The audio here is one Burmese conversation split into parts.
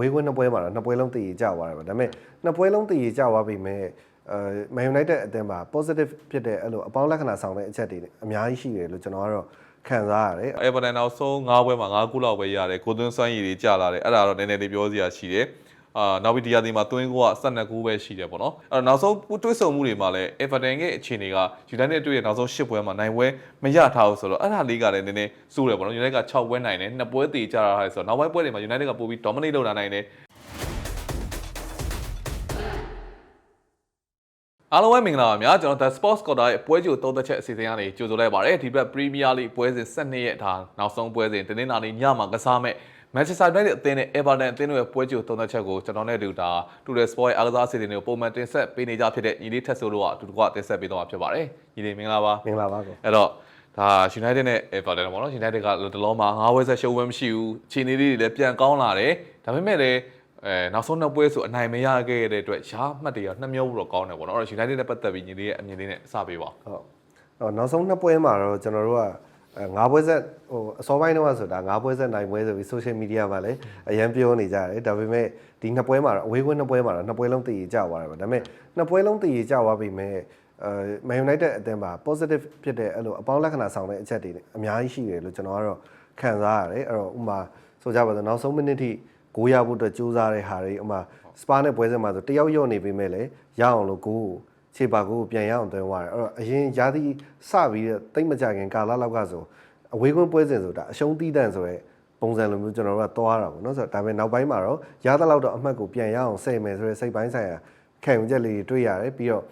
ဝေးကွင်းနှစ်ပွဲမှာတော့နှစ်ပွဲလုံးတည်ရကြသွားတယ်ပေါ့ဒါပေမဲ့နှစ်ပွဲလုံးတည်ရကြသွားပြီမဲ့အဲ Man United အသင်းမှာ positive ဖြစ်တဲ့အဲ့လိုအပေါင်းလက္ခဏာဆောင်တဲ့အချက်တွေအများကြီးရှိတယ်လို့ကျွန်တော်ကတော့ခံစားရတယ်အေဗာတန်နောက်ဆုံး9ပွဲမှာ9ခုလောက်ပဲရတယ်ကိုသွင်းစွမ်းရည်တွေကျလာတယ်အဲ့ဒါတော့နည်းနည်းလေးပြောစရာရှိတယ် အာနောက်ပြီးဒီယာဒီမှာသွင်းကိုက12ခုပဲရှိတယ်ပေါ့နော်အဲ့တော့နောက်ဆုံးတွဲဆုံမှုတွေမှာလည်း Everton ရဲ့အခြေအနေက United တွေ့ရဲ့နောက်ဆုံး10ပွဲမှာနိုင်ပွဲမရထားဘူးဆိုတော့အဲ့ဒါလေးကလည်းနည်းနည်းစိုးတယ်ပေါ့နော် United က6ပွဲနိုင်တယ်2ပွဲတည်ကြတာဟာဆိုတော့နောက်ပိုင်းပွဲတွေမှာ United ကပိုပြီး dominate လုပ်လာနိုင်တယ်အားလုံးပဲမင်္ဂလာပါများကျွန်တော် The Sports Quarter ရဲ့ပွဲကြိုသုံးသက်ချက်အစီအစဉ်ကနေကြိုဆိုလိုက်ပါရစေဒီဘက် Premier League ပွဲစဉ်12ရက်ဒါနောက်ဆုံးပွဲစဉ်တင်းနာနေညမှာကစားမဲ့ Manchester United အသင်းနဲ့ Everton အသင်းတို့ရဲ့ပွဲကြိုသုံးသက်ချက်ကိုကျွန်တော်နဲ့တူတာတူတဲ့ Sport ရဲ့အားကစားအစီအစဉ်တွေကိုပုံမှန်တင်ဆက်ပေးနေကြဖြစ်တဲ့ညီလေးထက်ဆိုလို့ကအတူတကွတင်ဆက်ပေးတော့မှာဖြစ်ပါတယ်ညီလေးမင်္ဂလာပါမင်္ဂလာပါကိုအဲ့တော့ဒါ United နဲ့ Everton ပေါ့နော် United ကတလုံးမှာ၅ဝဲဆက်ရှုံးဝဲမရှိဘူးခြေနေလေးတွေလည်းပြန်ကောင်းလာတယ်ဒါပေမဲ့လည်းအဲနောက်ဆုံးနှစ်ပွဲဆိုအနိုင်မရခဲ့တဲ့အတွက်ရှားမှတ်တွေကနှစ်မျိုးတော့ကောင်းတယ်ပေါ့နော်အဲ့တော့ United နဲ့ပတ်သက်ပြီးညီလေးရဲ့အမြင်လေးနဲ့စပေးပါဟုတ်ဟောနောက်ဆုံးနှစ်ပွဲမှာတော့ကျွန်တော်တို့ကအဲ ငါးပွဲဆက်ဟိုအစောပိုင်းတော့ဆိုတာငါးပွဲဆက်နိုင်ပွဲဆိုပြီး social media မှာလည်းအရန်ပြောနေကြတယ်ဒါပေမဲ့ဒီနှစ်ပွဲမှာတော့အဝေးကွင်းနှစ်ပွဲမှာတော့နှစ်ပွဲလုံးတည်ရကြသွားတယ်ပေါ့ဒါပေမဲ့နှစ်ပွဲလုံးတည်ရကြသွားပြီမဲ့အဲ Man United အသင်းမှာ positive ဖြစ်တဲ့အဲ့လိုအပေါင်းလက္ခဏာဆောင်တဲ့အချက်တွေအများကြီးရှိတယ်လို့ကျွန်တော်ကတော့ခံစားရတယ်အဲ့တော့ဥပမာဆိုကြပါစို့နောက်ဆုံးမိနစ်ထိဂိုးရဖို့အတွက်ကြိုးစားတဲ့ဟာတွေဥပမာစပါနဲ့ပွဲစဉ်မှာဆိုတယောက်ယော့နေပြီမဲ့လေရအောင်လို့ဂိုးကို ခြေပါကိုပြန်ရအောင်သွင်းသွားတယ်အဲ့တော့အရင်ရာသီစပြီးတဲ့တိတ်မကြခင်ကာလလောက်ကဆိုအဝေးကွင်းပွဲစဉ်ဆိုတာအရှုံးတီးတန့်ဆိုရဲပုံစံလိုမျိုးကျွန်တော်တို့ကသွားတာပေါ့နော်ဆိုတော့ဒါပေမဲ့နောက်ပိုင်းမှာတော့ရသလောက်တော့အမှတ်ကိုပြန်ရအောင်ဆယ်မယ်ဆိုရဲစိတ်ပိုင်းဆိုင်ရာခံယူချက်လေးတွေတွေ့ရတယ်ပြီးတော့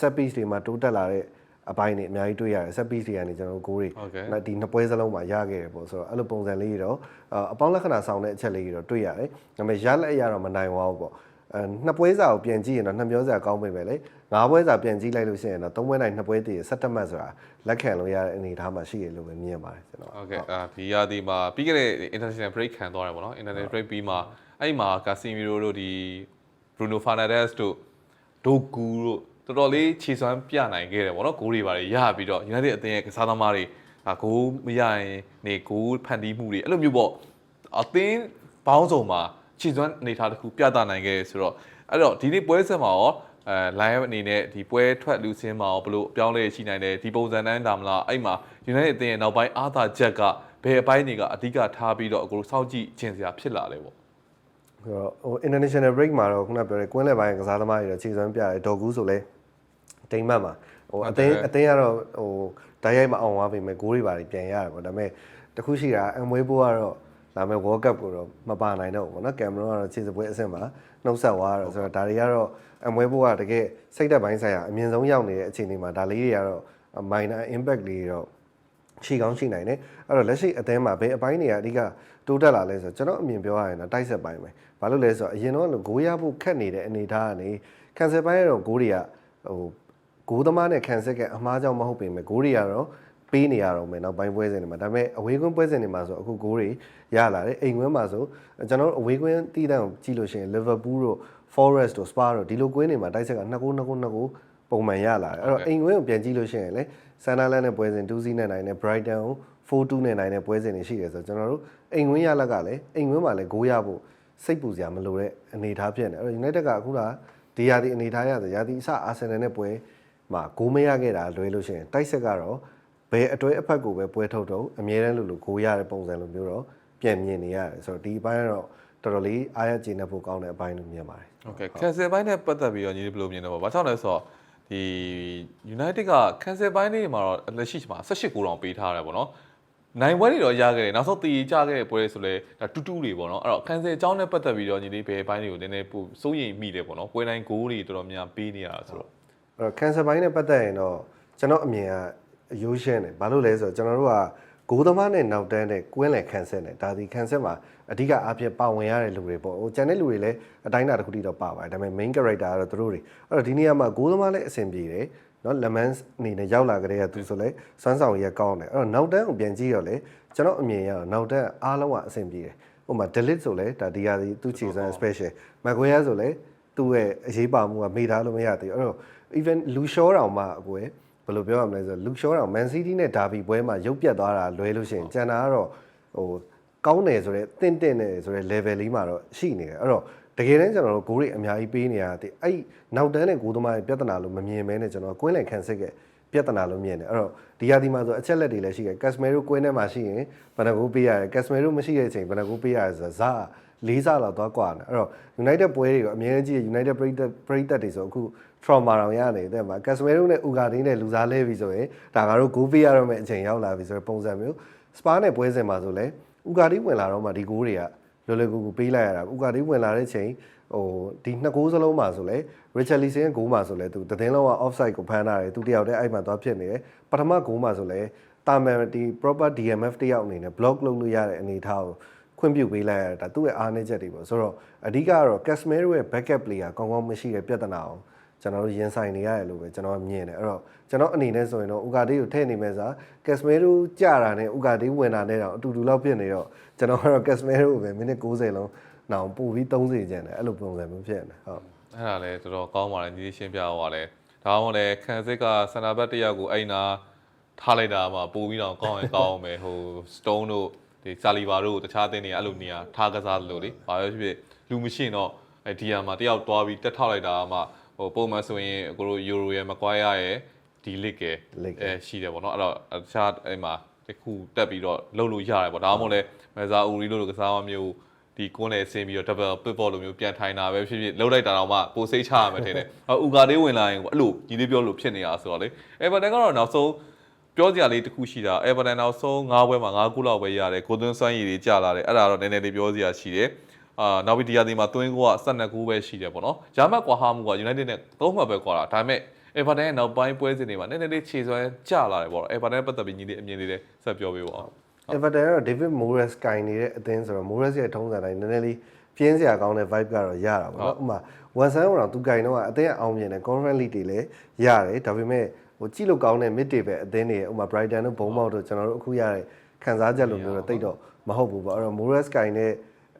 set piece တွေမှာတိုးတက်လာတဲ့အပိုင်းတွေအများကြီးတွေ့ရတယ် set piece တွေကနေကျွန်တော်တို့ဂိုးတွေ Okay. ဒီနှစ်ပွဲစလုံးမှာရခဲ့တယ်ပေါ့ဆိုတော့အဲ့လိုပုံစံလေးတွေတော့အပေါင်းလက္ခဏာဆောင်တဲ့အချက်လေးတွေတော့တွေ့ရတယ်ဒါပေမဲ့ရလက်အရာတော့မနိုင်ပါဘူးပေါ့ အဲနှစ်ပွဲစာကိုပြန်ကြည့်ရင်တော့နှစ်မျိုးစာကောင်းပေမဲ့လေငါးပွဲစာပြန်ကြည့်လိုက်လို့ရှိရင်တော့သုံးပွဲနိုင်နှစ်ပွဲတည်ဆက်တက်မှတ်ဆိုတာလက်ခံလို့ရတဲ့အနေအထားမှာရှိရလို့ပဲမြင်ပါတယ်ကျွန်တော်ဟုတ်ကဲ့အာဒီရာဒီမှာပြီးခဲ့တဲ့ international break ခံသွားတယ်ပေါ့နော် international break ပြီးမှအဲ့မှာ Casemiro တို့ဒီ Bruno Fernandes တို့ဒိုကူတို့တော်တော်လေးခြေစွမ်းပြနိုင်ခဲ့တယ်ပေါ့နော်ဂိုးတွေပါတွေရပြီးတော့ United အသင်းရဲ့ကစားသမားတွေဒါဂိုးမရရင်နေဂိုးဖန်တီးမှုတွေအဲ့လိုမျိုးပေါ့အသင်းဘောင်းဆောင်မှာ ခြေစွမ်းအနေထားတစ်ခုပြသနိုင်ခဲ့ဆိုတော့အဲ့တော့ဒီနေ့ပွဲဆက်မှာရောအဲ line အနေနဲ့ဒီပွဲထွက်လူစင်းမှာရောဘလို့အပြောင်းလဲရှိနိုင်တယ်ဒီပုံစံတန်းဒါမလားအဲ့မှာ United အသင်းရဲ့နောက်ပိုင်းအားသာချက်ကဘယ်အပိုင်းတွေကအဓိကထားပြီးတော့အကိုစောင့်ကြည့်ခြင်းစရာဖြစ်လာလဲပေါ့ဆိုတော့ဟို international break မှာတော့ခုနပြောတဲ့ကွင်းလယ်ပိုင်းကစားသမားတွေတော့ခြေစွမ်းပြတယ်ဒေါ်ကူးဆိုလဲတိမ်မတ်မှာဟိုအသင်းအသင်းကတော့ဟိုဓာတ်ရိုက်မအောင်သွားပြီမဲ့ဂိုးတွေပါပြန်ရတယ်ပေါ့ဒါပေမဲ့တခုရှိတာအမွေးဘိုးကတော့ လာမဲ့ World Cup ကိုတော့မပါနိုင်တော့ဘူးပေါ့နော်ကင်မရွန်ကတော့ခြေစပွဲအဆင့်မှာနှုတ်ဆက်သွားတော့ဆိုတော့ဒါတွေကတော့အမွေးဘိုးကတကယ်စိတ်သက်ပိုင်းဆိုင်ရာအမြင့်ဆုံးရောက်နေတဲ့အခြေအနေမှာဒါလေးတွေကတော့ minor impact လေးတွေတော့ရှိကောင်းရှိနိုင်တယ်အဲ့တော့လက်ရှိအသင်းမှာဘယ်အပိုင်းတွေကအဓိကတိုးတက်လာလဲဆိုတော့ကျွန်တော်အမြင်ပြောရရင်တော့တိုက်ဆက်ပိုင်းပဲဘာလို့လဲဆိုတော့အရင်တော့လို့ဂိုးရဖို့ခက်နေတဲ့အနေအထားကနေကန်ဆယ်ပိုင်းကတော့ဂိုးတွေကဟိုဂိုးသမားနဲ့ကန်ဆယ်ကအမှားကြောင့်မဟုတ်ပေမဲ့ဂိုးတွေကတော့ ပေးနေရတော့မယ်နောက်ပိုင်းပွဲစဉ်တွေမှာဒါပေမဲ့အဝေးကွင်းပွဲစဉ်တွေမှာဆိုအခုဂိုးတွေရလာတယ်အိမ်ကွင်းမှာဆိုကျွန်တော်တို့အဝေးကွင်းတီးတန်းကိုကြည့်လို့ရှိရင် Liverpool တို့ Forest တို့ Spa တို့ဒီလိုကွင်းတွေမှာတိုက်ဆက်က2ဂိုး2ဂိုး2ဂိုးပုံမှန်ရလာတယ်အဲ့တော့အိမ်ကွင်းကိုပြန်ကြည့်လို့ရှိရင်လေဆန်နာလန်နဲ့ပွဲစဉ်2-0နဲ့နိုင်တယ် Brighton ကို4-2နဲ့နိုင်တဲ့ပွဲစဉ်တွေရှိတယ်ဆိုတော့ကျွန်တော်တို့အိမ်ကွင်းရလက်ကလည်းအိမ်ကွင်းမှာလည်းဂိုးရဖို့စိတ်ပူစရာမလိုတဲ့အနေအထားဖြစ်နေတယ်အဲ့တော့ United ကအခုကဒီရာဒီအနေအထားရတယ်ရာဒီအစအာဆင်နယ်နဲ့ပွဲမှာဂိုးမရခဲ့တာလွဲလို့ရှိရင်တိုက်ဆက်ကတော့ ဘယ်အတွဲအဖက်ကိုပဲပွဲထုတ်တော့အမြဲတမ်းလို့လို့ဂိုးရတဲ့ပုံစံလိုမျိုးတော့ပြန်မြင်နေရတယ်ဆိုတော့ဒီအပိုင်းကတော့တော်တော်လေးအားရကျေနပ်ဖို့ကောင်းတဲ့အပိုင်းလို့မြင်ပါတယ် โอเค cancel ဘိုင်းနဲ့ပတ်သက်ပြီးတော့ညီလေးဘယ်လိုမြင်လဲပေါ့ဘာကြောင့်လဲဆိုတော့ဒီ United က cancel ဘိုင်းလေးမှာတော့လက်ရှိမှာ18ကိုတောင်ပေးထားရတယ်ပေါ့နော်နိုင်ပွဲတွေတော့ရခဲ့တယ်နောက်ဆုံးတည်ကြခဲ့တဲ့ပွဲဆိုလဲဒါတူတူတွေပေါ့နော်အဲ့တော့ cancel အကြောင်းနဲ့ပတ်သက်ပြီးတော့ညီလေးဘယ်ဘိုင်းတွေကိုနည်းနည်းပို့စိုးရိမ်မိတယ်ပေါ့နော်ပွဲတိုင်းဂိုးတွေတော်တော်များပေးနေရတာဆိုတော့ အဲ့တော့ cancer ဘိုင်းနဲ့ပတ်သက်ရင်တော့ကျွန်တော်အမြင်က အယိုးရှင်းတယ်ဘာလို့လဲဆိုတော့ကျွန်တော်တို့ကဂိုးသမားနဲ့နောက်တန်းတဲ့ကွင်းလယ် cancer နဲ့ဒါဒီ cancer မှာအဓိကအားဖြင့်ပါဝင်ရတဲ့လူတွေပေါ့ဟိုကျန်တဲ့လူတွေလည်းအတိုင်းအတာတစ်ခုတည်းတော့ပါပါတယ်ဒါပေမဲ့ main character ကတော့သူတို့တွေအဲ့တော့ဒီနေရာမှာဂိုးသမားလည်းအဆင်ပြေတယ်နော်လက်မန်းအနေနဲ့ရောက်လာကြတဲ့ကသူဆိုလဲစွမ်းဆောင်ရကောင်းတယ်အဲ့တော့နောက်တန်းကိုပြန်ကြည့်တော့လေကျွန်တော်အမြင်ရတော့နောက်တန်းအားလုံးကအဆင်ပြေတယ်ဟိုမှာ delete ဆိုလဲဒါဒီဟာဒီသူချေစမ်း special မကွေးရဆိုလဲသူ့ရဲ့အရေးပါမှုကမေ့ထားလို့မရသေးဘူးအဲ့တော့ even လူရှောတောင်မှအကွယ် ဘယ်လိုပြောရမလဲဆိုလူရှောတောင် Man City နဲ့ Derby ပွဲမှာရုပ်ပြတ်သွားတာလွဲလို့ရှိရင်ကျန်တာကတော့ဟို ကောင်းတယ်ဆိုတော့တင့်တင့်တယ်ဆိုတော့ level လေးမှာတော့ရှိနေတယ်အဲ့တော့တကယ်တမ်းကျွန်တော်တို့ဂိုးတွေအများကြီးပေးနေရတဲ့အဲ့နောက်တန်းတဲ့ဂိုးသမားရဲ့ပြဿနာလို့မမြင်မဲနဲ့ကျွန်တော်ကွင်းလည်ခံစစ်ကပြဿနာလို့မြင်တယ်အဲ့တော့ဒီဟာဒီမှာဆိုအချက်လက်တွေလည်းရှိတယ်ကက်စမဲရိုကွင်းထဲမှာရှိရင်ဘယ်နှကိုပေးရတယ်ကက်စမဲရိုမရှိတဲ့အချိန်ဘယ်နှကိုပေးရတယ်ဆိုတာဇာလေးစားလောက်သွားกว่าတယ်အဲ့တော့ United ပွဲတွေကအများကြီး United ပရိသတ်ပရိသတ်တွေဆိုအခု trauma တောင်ရနေတဲ့မှာ Casemiro နဲ့ Ugarte နဲ့လူစားလဲပြီဆိုရင်ဒါငါတို့ goal ပေးရတော့မယ့်အချိန်ရောက်လာပြီဆိုတဲ့ပုံစံမျိုး Spa နဲ့ပွဲစဉ်မှာဆိုလဲ Ugarte ဝင်လာတော့မှဒီ goal တွေကလွယ်လွယ်ကူကူပေးလိုက်ရတာ Ugarte ဝင်လာတဲ့ချိန်ဟိုဒီနှစ် goal စလုံးမှာဆိုလဲ Richarlison ရဲ့ goal မှာဆိုလဲသူတည်င်းလုံးက offside ကိုဖမ်းထားတယ်သူတယောက်တည်းအဲ့မှာသွားဖြစ်နေတယ်ပထမ goal မှာဆိုလဲတာမန်ဒီ proper DMF တယောက်အနေနဲ့ block လုပ်လို့ရတဲ့အနေအထားကိုခွင့်ပြုပေးလိုက်ရတာသူ့ရဲ့အားနည်းချက်တွေပေါ့ဆိုတော့အဓိကကတော့ Casemiro ရဲ့ backup player ကောင်းကောင်းမရှိတဲ့ပြဿနာအောင် ကျွန်တော်တို့ရင်ဆိုင်နေရတယ်လို့ပဲကျွန်တော်မြင်တယ်အဲ့တော့ကျွန်တော်အနေနဲ့ဆိုရင်တော့ဥကာဒေးကိုထည့်နေမယ်စားကက်စမဲရိုကြတာနဲ့ဥကာဒေးဝင်တာနဲ့တော့အတူတူလောက်ဖြစ်နေတော့ကျွန်တော်ကတော့ကက်စမဲရိုကိုပဲမိနစ်60လုံးနောက်ပို့ပြီး30ကျန်တယ်အဲ့လိုပုံစံမျိုးဖြစ်နေဟုတ်အဲ့ဒါလည်းတော်တော်ကောင်းပါတယ်ညီလေးရှင်းပြသွားတယ်ဒါမှမဟုတ်လည်းခံစစ်ကစန္ဒဘတ်တစ်ယောက်ကိုအဲ့နာထားလိုက်တာမှပို့ပြီးတော့ကောင်းရင်ကောင်းအောင်ပဲဟို stone တို့ဒီစာလီဘာတို့တခြားအသင်းတွေအဲ့လိုနေရာထားကစားလို့လေဘာပဲဖြစ်ဖြစ်လူမရှိရင်တော့အဲဒီဟာမှာတယောက်သွားပြီးတက်ထောက်လိုက်တာမှ ဟိုပုံမှန်ဆိုရင်ကိုလိုယူရိုရဲ့မကွာရရဲ့ဒီလစ်ကဲ Lick အဲရှိတယ်ပေါ့နော်အဲ့တော့တခြားအဲ့မှာတစ်ခုတက်ပြီးတော့လှုပ်လို့ရတယ်ပေါ့ဒါမှမဟုတ်လည်းမဇာအူရီလို့ကစားမမျိုးဒီကွန်းလေဆင်းပြီးတော့ double pivot လိုမျိုးပြန်ထိုင်တာပဲဖြစ်ဖြစ်လှုပ်လိုက်တာတော့မှပိုစိတ်ချရမယ်ထင်တယ်။အော်ဥကာလေးဝင်လာရင်အဲ့လိုညီလေးပြောလို့ဖြစ်နေတာဆိုတော့လေ။ Everton ကတော့နောက်ဆုံးပြောစရာလေးတစ်ခုရှိတာ Everton နောက်ဆုံး9ပွဲမှာ9ခုလောက်ပဲရတယ်။ကိုသွင်းစွမ်းရည်တွေကျလာတယ်။အဲ့ဒါတော့နည်းနည်းလေးပြောစရာရှိတယ်။ အာနောက်ပြီးဒီယာဒီမှာသွင်းကိုက12ခုပဲရှိတယ်ပေါ့နော်။ဂျာမတ်ကွာဟာမှုက United နဲ့3မှတ်ပဲကွာတာ။ဒါပေမဲ့ Everton ရဲ့နောက်ပိုင်းပွဲစဉ်တွေမှာနည်းနည်းလေးခြေစွမ်းကျလာတယ်ပေါ့နော်။ Everton နဲ့ပတ်သက်ပြီးညီလေးအမြင်လေးလည်းဆက်ပြောပေးပါဦး။ Everton ကတော့ David Moyes ကင်နေတဲ့အသင်းဆိုတော့ Moyes ရဲ့ထုံးစံတိုင်းနည်းနည်းလေးပြင်းစရာကောင်းတဲ့ vibe ကတော့ရတာပေါ့နော်ဥပမာဝန်ဆန်းကတော့သူကင်တော့အသင်းအောင်မြင်တဲ့ Conference League တွေလည်းရတယ်ဒါပေမဲ့ဟိုကြည့်လို့ကောင်းတဲ့ mid table အသင်းတွေဥပမာ Brighton တို့ Bournemouth တို့ကျွန်တော်တို့အခုရတဲ့ခံစားချက်လိုမျိုးတော့တိတ်တော့မဟုတ်ဘူးပေါ့အဲ့တော့ Moyes ကင်တဲ့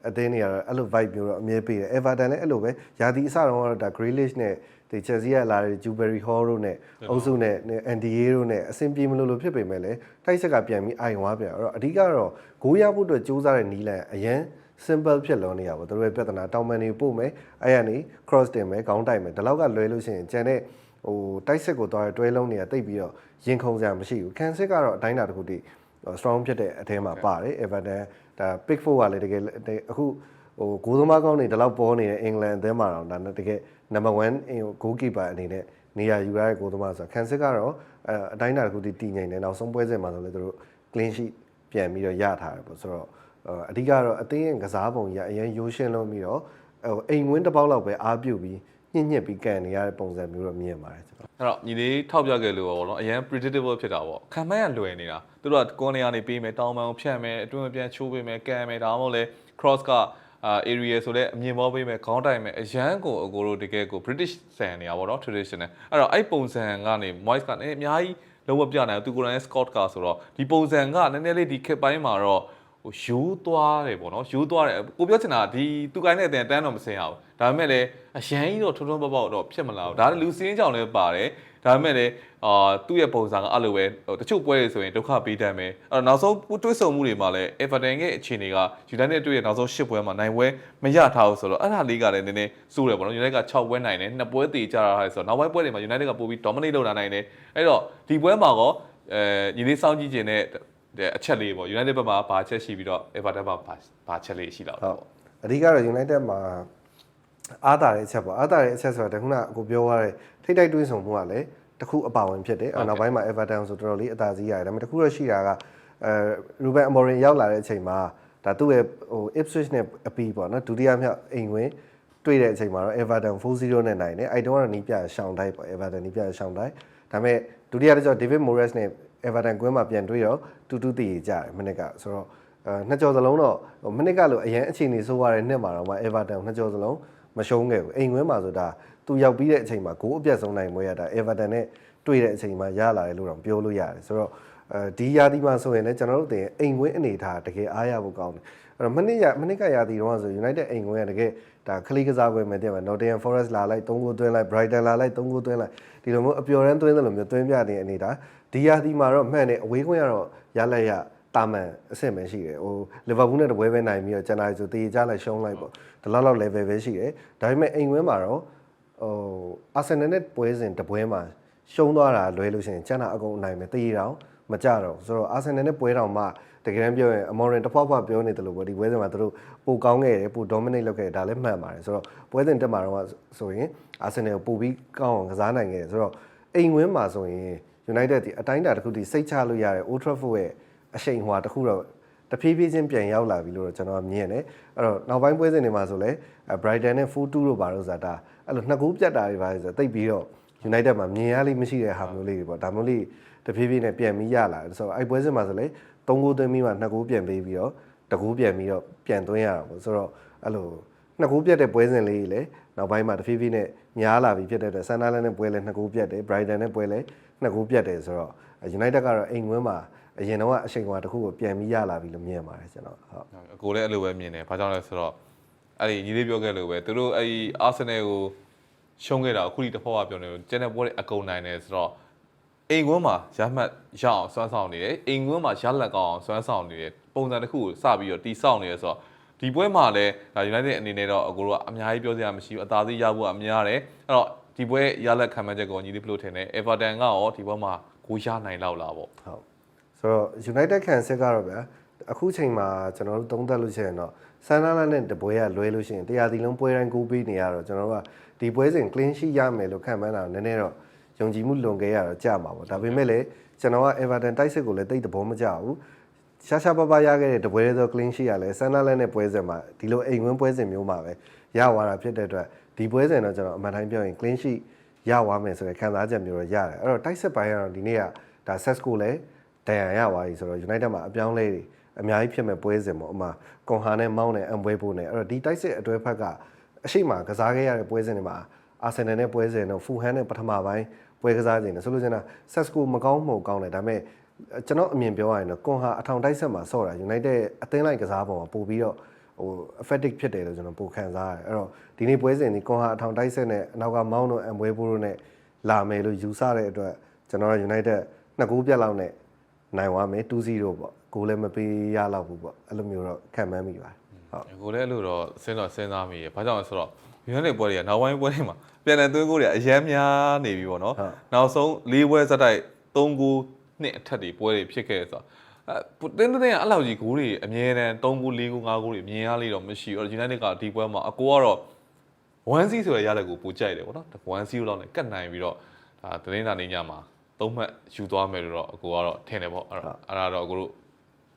အသင်းတွေကတော့အဲ့လို vibe မျိုးတော့အမြဲပေးတယ် Everton လည်းအဲ့လိုပဲယာတီအစတော့ကတော့ဒါ Grealish နဲ့ဒီ Chelsea ကလာတဲ့ Juberry Hall တို့နဲ့အုပ်စုနဲ့ NDA တို့နဲ့အဆင်ပြေမလို့လို့ဖြစ်ပေမဲ့လည်းတိုက်ဆက်ကပြန်ပြီးအိုင်ဝါပြန်အဲ့တော့အဓိကတော့ဂိုးရဖို့အတွက်စူးစမ်းတဲ့နီးလန်အရန် simple ဖြစ်လောနေရပါဘူးတို့ရဲ့ပြဿနာတောင်ပန်နေပို့မယ်အဲ့ရနေ cross တင်မယ်ခေါင်းတိုက်မယ်ဒီလောက်ကလွယ်လို့ရှိရင်ကျန်တဲ့ဟိုတိုက်စစ်ကိုသွားတဲ့တွဲလုံးတွေကတိတ်ပြီးတော့ရင်ခုန်စရာမရှိဘူးကန်စစ်ကတော့အတိုင်းတာတစ်ခုတည်း strong ဖြစ်တဲ့အထဲမှာပါတယ် Everton ဒါ Pick Four ကလည်းတကယ်အခုဟိုဂိုးသမားကောင်းတွေဒီလောက်ပေါ်နေတဲ့အင်္ဂလန်အသင်းမှာတော့ဒါတကယ် number 1 goalkeeper အနေနဲ့နေရာယူရတဲ့ဂိုးသမားဆိုတော့ကန်စစ်ကတော့အအတိုင်းတာတစ်ခုတည်းတည်ငြိမ်တယ်နောက်ဆုံးပွဲစဉ်မှာဆိုလည်းသူတို့ clean sheet ပြန်ပြီးတော့ရထားတယ်ပေါ့ဆိုတော့အဓိကတော့အသင်းရဲ့ကစားပုံကြီးအရင်ရိုးရှင်းလို့ပြီးတော့ဟိုအိမ်ဝင်းတစ်ပေါက်လောက်ပဲအားပြုတ်ပြီး ညှစ်ညစ်ပြီးကန်နေရတဲ့ပုံစံမျိုးတော့မြင်ပါတယ်ကျွန်တော်အဲ့တော့ညီလေးထောက်ပြခဲ့လို့ပေါ့နော်အရင် predictable ဖြစ်တာပေါ့ခံမှန်းရလွယ်နေတာသူတို့ကကွန်နေရာနေပေးမယ်တောင်းပန်ကိုဖြတ်မယ်အတွင်းပြန်ချိုးပေးမယ်ကန်မယ်ဒါမှမဟုတ်လေ cross ကအာ area ဆိုလဲအမြင်ပေါ်ပေးမယ်ခေါင်းတိုင်မယ်အရန်ကိုအကိုတို့တကယ်ကို British ဆန်နေရပါတော့ traditional အဲ့တော့အဲ့ပုံစံကနေ Moise ကနေအများကြီးလုံးဝပြနိုင်သူကိုယ်တိုင် Scott ကဆိုတော့ဒီပုံစံကနည်းနည်းလေးဒီခက်ပိုင်းမှာတော့ ဟိုယူသွားတယ်ပေါ့နော်ယူသွားတယ်ကိုပြောချင်တာဒီသူကိုင်းတဲ့အတန်တန်းတော့မစင်ရဘူးဒါပေမဲ့လည်းအရန်ကြီးတော့ထွန်းထွန်းပေါက်ပေါက်တော့ဖြစ်မလာဘူးဒါလည်းလူစင်းကြောင်လည်းပါတယ်ဒါပေမဲ့လည်းအာသူ့ရဲ့ပုံစံကအဲ့လိုပဲဟိုတချို့ပွဲတွေဆိုရင်ဒုက္ခပေးတတ်မယ်အဲ့တော့နောက်ဆုံးတွေးဆုံမှုတွေမှာလည်း Everton ရဲ့အခြေအနေက United တွေ့ရဲ့နောက်ဆုံး10ပွဲမှာနိုင်ပွဲမရထားဘူးဆိုတော့အဲ့ဒါလေးကလည်းနည်းနည်းစိုးတယ်ပေါ့နော် United က6ပွဲနိုင်တယ်2ပွဲတည်ကြတာဟာဆိုတော့နောက်ပိုင်းပွဲတွေမှာ United ကပိုပြီး dominate လုပ်လာနိုင်တယ်အဲ့တော့ဒီပွဲမှာကောအဲညီလေးစောင့်ကြည့်ခြင်းနဲ့ အချက်လေးပေါ့ United ဘက်မှာဘာချက်ရှိပြီးတော့ Everton ဘက်မှာဘာချက်လေးရှိတော့ဟုတ်ပေါ့အဓိကတော့ United မှာအားတာတဲ့အချက်ပေါ့အားတာတဲ့အချက်ဆိုတာခုနကအခုပြောရတဲ့ထိတ်တိုက်တွေးဆုံမှုကလည်းတစ်ခုအပါဝင်ဖြစ်တယ်အနောက်ပိုင်းမှာ Everton ဆိုတော်တော်လေးအသာစီးရတယ်ဒါပေမဲ့တစ်ခုတော့ရှိတာကအဲ Ruben Amorim ရောက်လာတဲ့အချိန်မှာဒါသူ့ရဲ့ဟို Ipswich နဲ့အပီးပေါ့နော်ဒုတိယမြောက်အိမ်ဝင်တွေ့တဲ့အချိန်မှာတော့ Everton 4-0နဲ့နိုင်တယ်အဲ့တုန်းကတော့နီးပြရှောင်းတိုက်ပေါ့ Everton နီးပြရှောင်းတိုက်ဒါပေမဲ့ဒုတိယတစ်ကြော့ David Moyes နဲ့ Everton ကွင်းမှာပြန်တွေ့တော့တူတူတည်ကြတယ်မနစ်ကဆိုတော့အဲနှစ်ကြော်စလုံးတော့ဟိုမနစ်ကလို့အရန်အခြေအနေဆိုးရတဲ့နှစ်မှာတော့မှ Everton နှစ်ကြော်စလုံးမရှုံးခဲ့ဘူးအိမ်ကွင်းမှာဆိုတာသူရောက်ပြီးတဲ့အချိန်မှာဂိုးအပြတ်ဆုံးနိုင်မွေးရတာ Everton နဲ့တွေ့တဲ့အချိန်မှာရလာတယ်လို့တော့ပြောလို့ရတယ်ဆိုတော့အဲဒီယာဒီမှာဆိုရင်လည်းကျွန်တော်တို့တင်အိမ်ကွင်းအနေထားတကယ်အားရဖို့ကောင်းတယ်အဲ့တော့မနစ်ရမနစ်ကရာသီတော့ဆို United အိမ်ကွင်းကတကယ်ဒါခလီကစားပွဲမယ်တဲ့မှာ Nottingham Forest လာလိုက်3ဂိုးသွင်းလိုက် Brighton လာလိုက်3ဂိုးသွင်းလိုက်ဒီလိုမျိုးအပျော်ရမ်းသွင်းတယ်လို့မျိုးသွင်းပြတဲ့အနေထား ဒီယာဒီမှာတော့မှန်တယ်အဝေးခွင့်ကတော့ရလက်ရတာမန်အဆင့်ပဲရှိတယ်ဟိုလီဗာပူးနဲ့တပွဲပဲနိုင်ပြီးတော့ကျန်တာဆိုတေးကြလိုက်ရှုံးလိုက်ပေါ့ဒီလောက်လောက် level ပဲရှိတယ်ဒါပေမဲ့အိမ်ဝင်းမှာတော့ဟိုအာဆင်နယ်နဲ့ပွဲစဉ်တပွဲမှာရှုံးသွားတာလွဲလို့ရှိရင်ကျန်တာအကုန်အနိုင်ပဲတေးတောင်မကြတော့ဆိုတော့အာဆင်နယ်နဲ့ပွဲတောင်မှတကယ်တမ်းပြောရင်အမော်ရင်တစ်ဖွားဖွားပြောနေတယ်လို့ပေါ့ဒီပွဲစဉ်မှာသူတို့ပိုကောင်းခဲ့တယ်ပို dominate လုပ်ခဲ့တယ်ဒါလည်းမှန်ပါတယ်ဆိုတော့ပွဲစဉ်တက်မှာတော့ဆိုရင်အာဆင်နယ်ကိုပိုပြီးကောင်းအောင်ကစားနိုင်ခဲ့တယ်ဆိုတော့အိမ်ဝင်းမှာဆိုရင် United ဒီအတိုင်းအတာတစ်ခုတည်းစိတ်ချလို့ရတဲ့ Old Trafford ရဲ့အရှိန်ဟွာတစ်ခုတော့တဖြည်းဖြည်းချင်းပြန်ရောက်လာပြီလို့တော့ကျွန်တော်မြင်တယ်အဲ့တော့နောက်ပိုင်းပွဲစဉ်တွေမှာဆိုလဲ Brighton နဲ့4-2တို့ပါတော့ဆိုတာအဲ့လိုနှစ်ကူးပြတ်တာတွေပါဆိုတိတ်ပြီးတော့ United မှာမြင်ရလိမ့်မရှိတဲ့ဟာမျိုးလေးတွေပေါ့ဒါမျိုးလေးတဖြည်းဖြည်းနဲ့ပြန်ပြီးရလာတယ်ဆိုတော့အဲ့ပွဲစဉ်မှာဆိုလဲ3ဂိုးသွင်းပြီးမှ2ဂိုးပြန်ပေးပြီးတော့တကူးပြန်ပြီးတော့ပြန်သွင်းရတာပေါ့ဆိုတော့အဲ့လိုနှစ်ကူးပြတ်တဲ့ပွဲစဉ်လေးကြီးလေနောက်ပိုင်းမှာတဖြည်းဖြည်းနဲ့များလာပြီဖြစ်တဲ့အတွက်ဆန်နာလန်နဲ့ပွဲလဲနှစ်ကူးပြတ်တယ် Brighton နဲ့ပွဲလဲ နှစ်ကူးပြတ်တယ်ဆိုတော့ United ကတော့အိမ်ဝင်းမှာအရင်တော့အချိန်ကွာတစ်ခုကိုပြန်ပြီးရလာပြီလို့မြင်ပါတယ်ကျွန်တော်ဟုတ်အကိုလည်းအဲ့လိုပဲမြင်တယ်။ဘာကြောင့်လဲဆိုတော့အဲ့ဒီညီလေးပြောခဲ့လို့ပဲသူတို့အဲ့ဒီအာဆင်နယ်ကိုရှုံးခဲ့တာအခုဒီတစ်ဖက်ကပြောနေလို့ကျန်တဲ့ပွဲတွေအကုန်နိုင်တယ်ဆိုတော့အိမ်ကွန်းမှာရမှတ်ရအောင်စွမ်းဆောင်နေတယ်။အိမ်ကွန်းမှာရလက်ကောင်းအောင်စွမ်းဆောင်နေတယ်။ပုံစံတစ်ခုကိုစပြီးတော့တီဆောက်နေတယ်ဆိုတော့ဒီပွဲမှာလည်းဒါ United အနေနဲ့တော့အကိုတို့ကအများကြီးပြောစရာမရှိဘူး။အသာသေးရဖို့အများတယ်။အဲ့တော့ ဒီပွဲရလက်ခံမှတ်ချက်ကိုညီလေးဘယ်လိုထင်လဲ။ Everton ကရောဒီပွဲမှာကိုရနိုင်လောက်လားပေါ့ဟုတ်ဆိုတော့ United ခံစစ်ကတော့ဗျာအခုချိန်မှာကျွန်တော်တို့သုံးသပ်လို့ရှိရင်တော့ဆန်နာလာနဲ့တပွဲရလွဲလို့ရှိရင်တရားဒီလုံးပွဲတိုင်းကိုပေးနေရတော့ကျွန်တော်တို့ကဒီပွဲစဉ် clean sheet ရမယ်လို့ခံမှန်းတာနည်းနည်းတော့ယုံကြည်မှုလွန်ခဲ့ရတော့ကြာမှာပေါ့ဒါပေမဲ့လည်းကျွန်တော်က Everton တိုက်စစ်ကိုလည်းတိတ်သဘောမကျဘူးရှာရှာပါပါရခဲ့တဲ့တပွဲလေးသော clean sheet ရလဲဆန်နာလာနဲ့ပွဲစဉ်မှာဒီလိုအိမ်ဝင်းပွဲစဉ်မျိုးမှာပဲရသွားတာဖြစ်တဲ့အတွက် ဒီပွဲစဉ်တော့ကျွန်တော်အမှန်တိုင်းပြောရင် clean sheet ရသွားမယ်ဆိုတဲ့ခံစားချက်မျိုးတော့ရတယ်အဲ့တော့တိုက်စစ်ပိုင်းကတော့ဒီနေ့ကဒါ Sesco လည်းဒဏ်ရာရသွားပြီဆိုတော့ United မှာအပြောင်းလဲတွေအများကြီးဖြစ်မဲ့ပွဲစဉ်ပေါ့အမှကွန်ဟာနဲ့မောင်းနဲ့အမ်ပွဲဖို့နဲ့အဲ့တော့ဒီတိုက်စစ်အတွဲဖက်ကအရှိမကစားခဲ့ရတဲ့ပွဲစဉ်တွေမှာအာဆင်နယ်နဲ့ပွဲစဉ်တော့ဖူဟန်နဲ့ပထမပိုင်းပွဲကစားခြင်းနဲ့ဆိုလို့ချင်းတာ Sesco မကောင်းမဟုတ်ကောင်းတယ်ဒါပေမဲ့ကျွန်တော်အမြင်ပြောရရင်တော့ကွန်ဟာအထောင်တိုက်ဆက်မှာဆော့တာ United အသင်းလိုက်ကစားပုံမှာပို့ပြီးတော့ ဟို effective ဖြစ်တယ်လို့ကျွန်တော်ပိုခံစားရတယ်အဲ့တော့ဒီနေ့ပွဲစဉ်ဒီကွန်ဟာအထောင်တိုက်ဆက်နဲ့အနောက်ကမောင်းတို့အမ်ပွဲဖို့တို့နဲ့လာမယ်လို့ယူဆတဲ့အတွက်ကျွန်တော်က United နှစ်ကူးပြတ်လောက်နဲ့နိုင်သွားမယ်2-0ပေါ့ဂိုးလည်းမပေးရတော့ဘူးပေါ့အဲ့လိုမျိုးတော့ခံမှန်းမိပါတယ်ဟုတ်ကိုလည်းအဲ့လိုတော့စဉ်းတော့စဉ်းစားမိရဘာကြောင့်လဲဆိုတော့ United ပွဲတွေကနောက်ပိုင်းပွဲတွေမှာပြန်လည်သွင်းကိုတွေကအရန်များနေပြီပေါ့နော်ဟုတ်နောက်ဆုံး၄ပွဲဇက်တိုက်၃ဂိုးနှစ်အထက်တွေပွဲတွေဖြစ်ခဲ့ဆိုတော့အဲ တင်းတင်းကအဲ့လောက်ကြီးဂိုးတွေအမြဲတမ်း3ဂိုး4ဂိုး5ဂိုးတွေအမြင်ရလေတော့မရှိဘူး။ United ကဒီပွဲမှာအကိုကတော့ 1C ဆိုတဲ့ရတဲ့ကိုပိုကြိုက်တယ်ပေါ့နော်။ 1C လောက်နဲ့ကတ်နိုင်ပြီးတော့ဒါတင်းတာနေညမှာသုံးမှတ်ယူသွားမယ်လို့တော့အကိုကတော့ထင်တယ်ပေါ့။အဲ့တော့အဲ့ဒါတော့အကိုတို့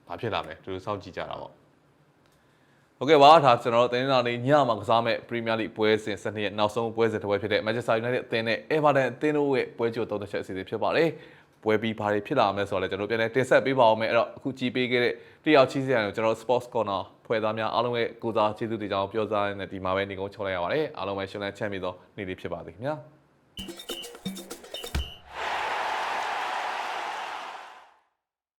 ဘာဖြစ်လာမလဲသူတို့စောင့်ကြည့်ကြတာပေါ့။ Okay ပါဒါကျွန်တော်တို့တင်းတာနေညမှာကစားမဲ့ Premier League ပွဲစဉ်12ရက်နောက်ဆုံးပွဲစဉ်တစ်ပွဲဖြစ်တဲ့ Manchester United အသင်းနဲ့ Everton အသင်းတို့ရဲ့ပွဲကြိုသုံးသက်ချက်အစီအစဉ်ဖြစ်ပါတယ်။ ပွဲပြီးဘာတွေဖြစ်လာမလဲဆိုတော့လည်းကျွန်တော်တို့ပြန်လည်တင်ဆက်ပေးပါအောင်မယ်။အဲ့တော့အခုကြည်ပေးခဲ့တဲ့တယောက်ချီးစရာကိုကျွန်တော်တို့ Sports Corner ဖွဲ့သားများအားလုံးရဲ့ကိုစားကျေးဇူးတင်ကြောင်းပြောကြားရတဲ့ဒီမှာပဲနေကုန်းချုံလိုက်ရပါတယ်။အားလုံးပဲရှင်လန်းချမ်းမြေသောနေ့လေးဖြစ်ပါစေခင်ဗျာ။